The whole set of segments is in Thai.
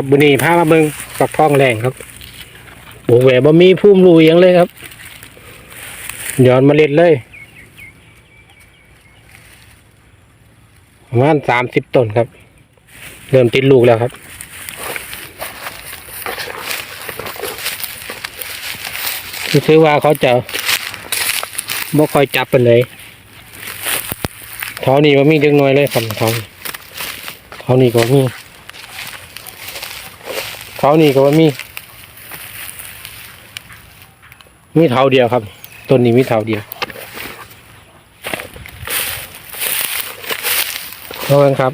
ครับบุนีพามาเบิงฝักทองแรงครับโอ้แหวบ่มีพุ่มรูอิหยังเลยครับย้อนมาเล็ดเลยประมาณสามสิบต้นครับ เริ่มติดลูกแล้วครับคือว่าเขาจะบ่ค่อยจับเป็นเลยเท่านี้ว่ามีเล็กน้อยเลยครับเท่านี้เท่านี้ก็มี เท่านี้ก็ว่ามี มีเท่าเดียวครับต้นนี้มีเท่าเดียวเอาเบิ่งครับ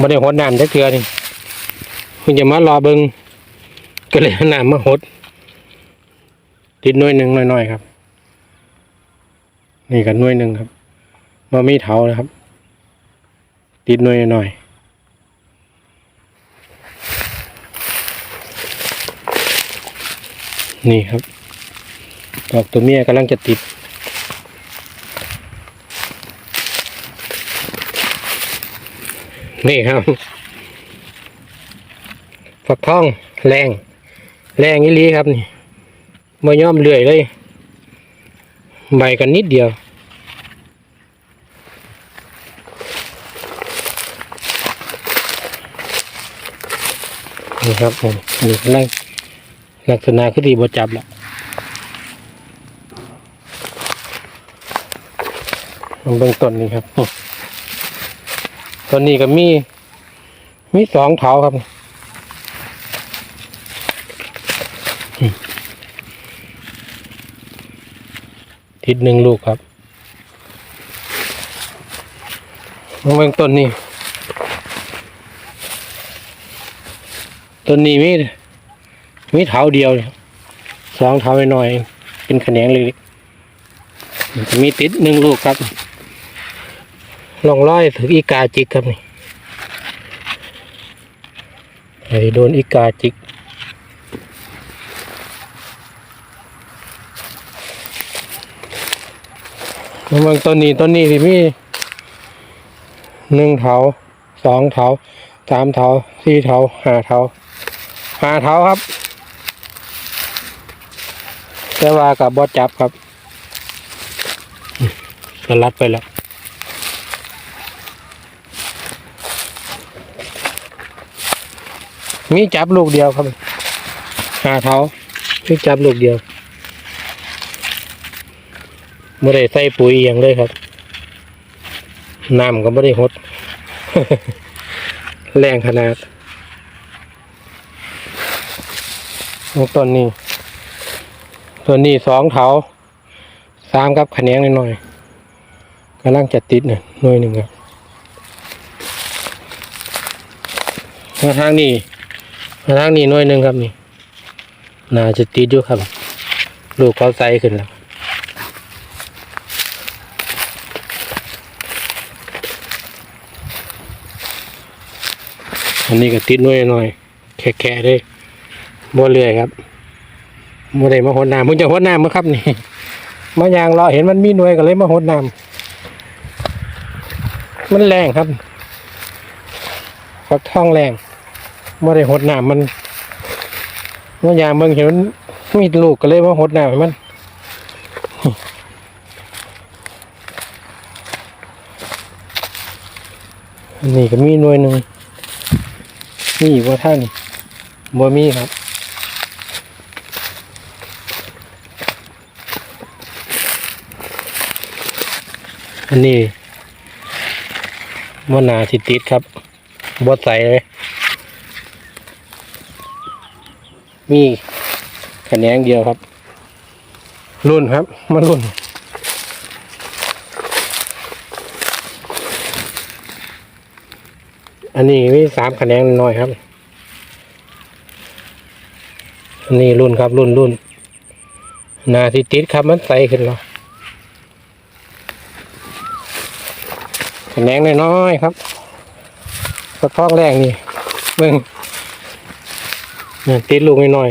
ม่ได้หดน้ำจักเทือนี่เพิ่งจะมารอเบิงก็เลยเอาน้ำมาหดติดน่วยหนึ่งหน่อยๆครับ นี่กันน่วยหนึ่งครับมามีเถานะครับ ติดน่วยหน่อย นี่ครับ ดอกตัวเมียกำลังจะติด นี่ครับฝักทองแรง แรงอีลีครับนี่มาย่อมเลื่อยเลย ใบกันนิดเดียวนี่ครับผมนี่กำลัง ลักษณะคือดีบจับละลองเบื้องต้นนี่ครับต้นนี้ก็มี มีสองเถาครับทิศหนึ่งลูกครับมาเบื้องต้นนี่ต้นนี้มี มีเท้าเดียวสองเท้าหน่อยเองเป็นแขนงเล็กๆมันจะมีติดหนึ่งลูกครับลองร้อยถึงอีกาจิกครับนี่ไอ้โดนอีกาจิกเมืองต้นนี้ต้นนี้ที่มีหนึ่งเถาสองเถาสามเถาสี่เถาห้าเถาห้าเถาครับ แต่ว่ากับบอจับครับก็รัดไปแล้วมีจับลูกเดียวครับหาเถามีจับลูกเดียวไม่ได้ใส่ปุ๋ยอย่างเลยครับน้ำก็ไม่ได้หด แรงขนาดต้นนี้ ต้นนี้สองเถาสามกับขแนงหน่อยกำลังจะติดเนี่ยหน่วยหนึ่งครับมาทางนี้มาทางนี้หน่วยหนึ่งครับนี่น่าจะติดอยู่ครับ ลูกเขาใสขึ้นแล้วอันนี้ก็ติดหน่วยหน่อยแค่ๆเลยบ่เรื่อยครับ บ่ได้มาหดน้ำมึงจะหดน้ำมั้งครับนี่มายางรอเห็นมันมีหน่วยก็เลยมาหดน้ำมันแรงครับฟักทองแรงบ่ได้หดน้ำมันมายางเบิ่งเห็นมันมีลูกก็เลยมาหดน้ำให้มันนนี้ก็มีหน่วยหนึ่งมีอยู่ว่าท่านบ่มีครับ อันนี้มันนาสิติดครับบดใสเลยมีแขนงเดียวครับ รุ่นครับ มารุ่น อันนี้มีสามคะแนนน้อยครับ อันนี้รุ่นครับรุ่นรุ่นนาที่ติดครับมันใสขึ้นแล้ว คะแนนน้อยๆครับกระท้องแรกนี่เบิ่งนี่ติดลูกน้อย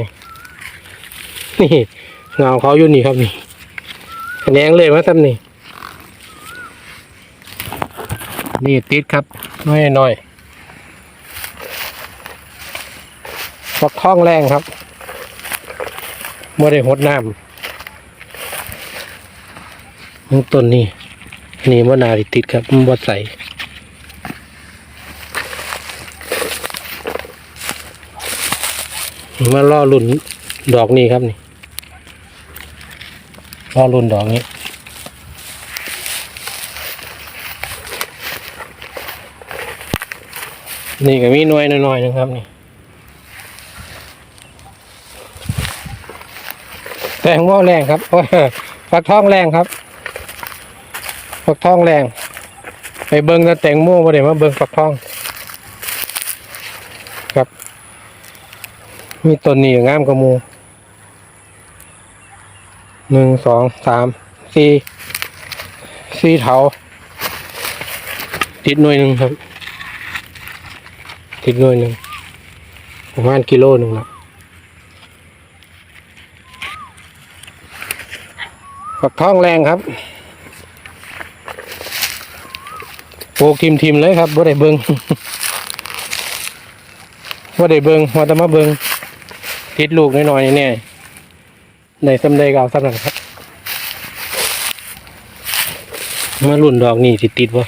ๆนี่เงาเขาอยู่นี่ครับนี่คะแนนเลยมาซ้ำนี่นี่ติดครับน้อยๆฟักทองแรงครับไม่ได้หดน้ำมันต้นนี้ นี่มะนาวติดครับมันบดใสมาล่อลุ่นดอกนี้ครับนี่ล่อลุ่นดอกนี้นี่ก็มีหน่วยน้อยๆนะครับนี่แตงโมแรงครับโอ้ยฟักทองแรงครับ ฟักทองแรงไปเบิ้งแต่แตงโมมาเดี๋ยวมาเบิ้งฟักทอง ครับ มีต้นนี้งามกว่าหมูหนึ่งสองสามสี่สี่เถาติดหน่วยหนึ่งครับ ติดหน่วยหนึ่งประมาณกิโลหนึ่งละฝักทองแรงครับ ปลูกทิมทิมๆเลยครับบ่ได้เบิงบ่ได้เบิงมาแต่มาเบิงติดลูกน้อยๆแน่ๆในสำเดกเอาสำนักครับมารุ่นดอกนี่ติดติดบ่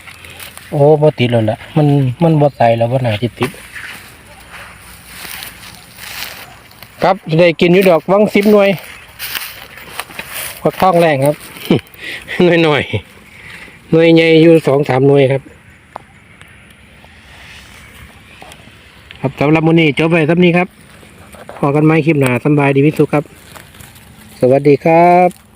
โอ้บ่ติดแล้วล่ะ มันมันบ่ใสแล้วบ่น่าสิติดครับได้กินอยู่ดอกวังสิบหน่วยฟักทองแรงครับหน่วยหน่อยๆหน่วยใหญ่อยู่สองสามหน่วยครับ ครับสำหรับวันนี้จบไปสำนี้ครับพอกันไหมคลิปหนาสบายดีวิสุขครับ สวัสดีครับ